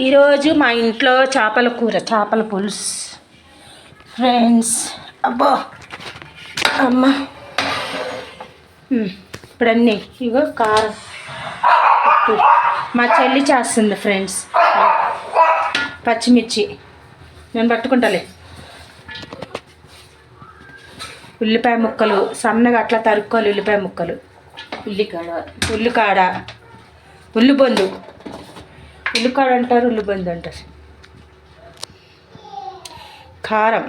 ఈరోజు మా ఇంట్లో చేపల కూర చేపల పులుసు. ఫ్రెండ్స్ అబ్బో. అమ్మ. ఇప్పుడన్నీ ఇప్పుడు అన్నీ ఇగో కారం. మా చెల్లి చేస్తుంది ఫ్రెండ్స్ పచ్చిమిర్చి. నేను పట్టుకుంటాలే. ఉల్లిపాయ ముక్కలు సన్నగా అట్లా తరుక్కోవాలి ఉల్లిపాయ ముక్కలు. ఉల్లికాడ ఉల్లికాడ. ఉల్లిపొందు ఉల్లికాడ అంటారు ఉల్లిబొందు అంటారు. కారం.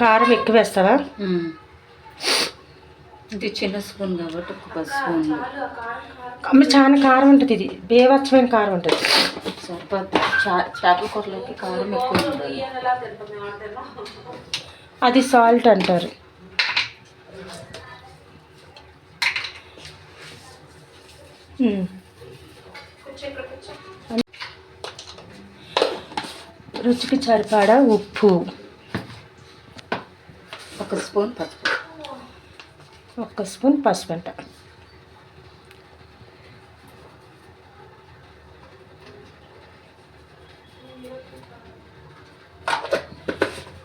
కారం ఎక్కువ వేస్తావా. ఇది చిన్న స్పూన్ కాబట్టి ఒక పది స్పూన్లు అమ్మ చాలా కారం ఉంటుంది ఇది. బేవచ్చమైన కారం ఉంటుంది. సరిపోద్ది. చేపల కూరలోకి కారం ఎక్కువ అది సాల్ట్ అంటారు. రుచికి సరిపడా ఉప్పు. ఒక స్పూన్ పసుపు. ఒక్క స్పూన్ పసుపు అంట.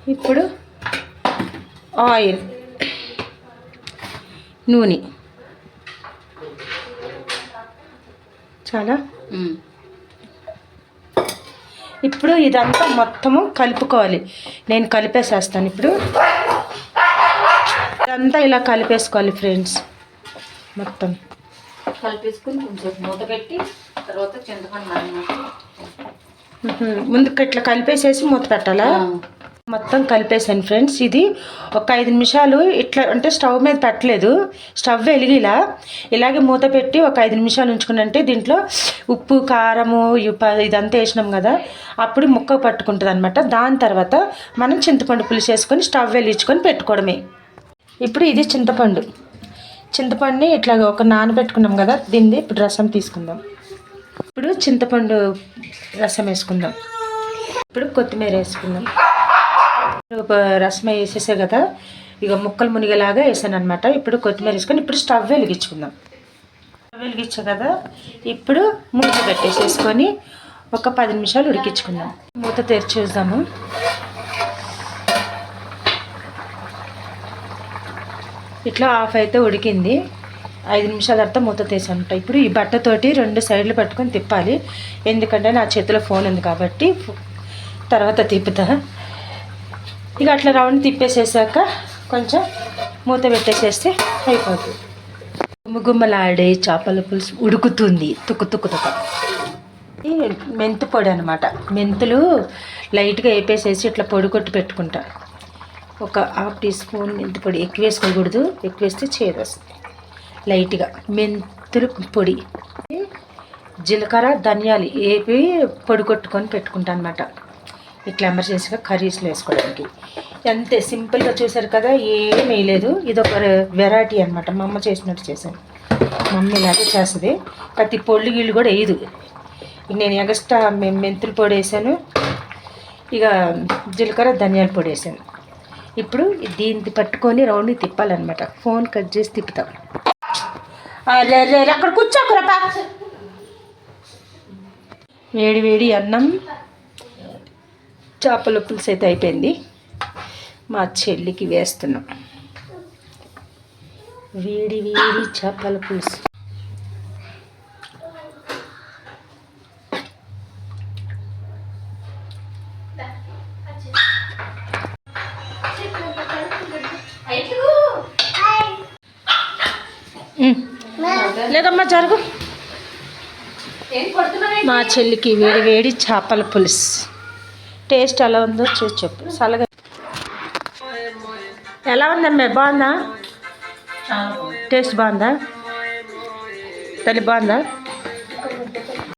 ఇప్పుడు ఆయిల్. నూనె. చాలా. ఇప్పుడు ఇదంతా మొత్తము కలుపుకోవాలి. నేను కలిపేసేస్తాను ఇప్పుడు. ఇదంతా ఇలా కలిపేసుకోవాలి ఫ్రెండ్స్. మొత్తం. కలిపేసుకుని కొంచెం మూత పెట్టి తర్వాత చింతపండు నానబెట్టి. మ్హూ. ముందు ఇట్లా కలిపేసేసి మూత పెట్టాలా? మొత్తం కలిపేసాను ఫ్రెండ్స్ ఇది ఒక ఐదు నిమిషాలు ఇట్లా అంటే స్టవ్ మీద పెట్టలేదు. స్టవ్ వెలిగిలా ఇలాగే మూత పెట్టి ఒక ఐదు నిమిషాలు ఉంచుకున్నంటే దీంట్లో ఉప్పు కారము ఇదంతా వేసినాం కదా అప్పుడు ముక్క పట్టుకుంటుంది అనమాట దాని తర్వాత మనం చింతపండు పులుసు వేసుకొని స్టవ్ వెలిగించుకొని పెట్టుకోవడమే. ఇప్పుడు ఇది చింతపండు. చింతపండుని ఇట్లా ఒక నానబెట్టుకున్నాం కదా దీన్ని ఇప్పుడు రసం తీసుకుందాం. ఇప్పుడు చింతపండు రసం వేసుకుందాం. ఇప్పుడు కొత్తిమీర వేసుకుందాం. రసం వేసేసే కదా ఇక ముక్కలు మునిగేలాగా వేసాను అనమాట ఇప్పుడు కొత్తిమీర వేసుకొని ఇప్పుడు స్టవ్ వెలిగించుకుందాం. స్టవ్ వెలిగించా కదా ఇప్పుడు మూత పెట్టేసేసుకొని ఒక పది నిమిషాలు ఉడికించుకుందాం. మూత తెరిచేద్దాము చూద్దాము. ఇట్లా ఆఫ్ అయితే ఉడికింది. ఐదు నిమిషాల తర్వాత మూత తీసాను ఇప్పుడు ఈ బట్టతోటి రెండు సైడ్లు పట్టుకొని తిప్పాలి. ఎందుకంటే నా చేతిలో ఫోన్ ఉంది కాబట్టి తర్వాత తిప్పుతా. ఇక అట్లా రౌండ్ తిప్పేసేసాక కొంచెం మూత పెట్టేసేస్తే అయిపోతుంది గుమ్మగుమ్మలాడే చేపల పులుసు ఉడుకుతుంది. తుక్కు తుక్కు తుక్క. మెంతు పొడి అనమాట మెంతులు లైట్గా వేపేసేసి ఇట్లా పొడి కొట్టి పెట్టుకుంటా. ఒక హాఫ్ టీ స్పూన్ మెంతు పొడి ఎక్కువ వేసుకోకూడదు. ఎక్కువ వేస్తే చేదు వస్తుంది. లైట్గా మెంతులు పొడి. జీలకర్ర ధనియాలు వేపి పొడి కొట్టుకొని పెట్టుకుంటా అనమాట ఇట్లా ఎమర్జెన్సీగా కర్రీస్లో వేసుకోవడానికి. అంతే సింపుల్గా చూసారు కదా ఏం వేయలేదు ఇది ఒక వెరైటీ అనమాట మా అమ్మ చేసినట్టు చేశాను. మమ్మీ ఇలాగే చేస్తుంది. ప్రతి పొళ్ళు గిళ్ళు కూడా వేయదు. నేను ఎగస్ట్రా మెంతులు పొడి వేసాను. ఇక జీలకర్ర ధనియాల పొడి వేసాను. ఇప్పుడు దీన్ని పట్టుకొని రౌండ్ తిప్పాలన్నమాట. ఫోన్ కట్ చేసి తిప్పుతాం. రే రే, అక్కడ కూర్చోకురా వేడి వేడి అన్నం. చేపల పులుసు అయితే అయిపోయింది. మా చెల్లికి వేస్తున్నాం. వేడి వేడి చేపల పులుసు. లేదమ్మా జరుగు. మా చెల్లికి వేడి వేడి చేపల పులుసు. టేస్ట్ ఎలా ఉందో చూసి చెప్పు. సలగ ఎలా ఉందమ్మా? బాగుందా? టేస్ట్ బాగుందా? తల్లి బాగుందా?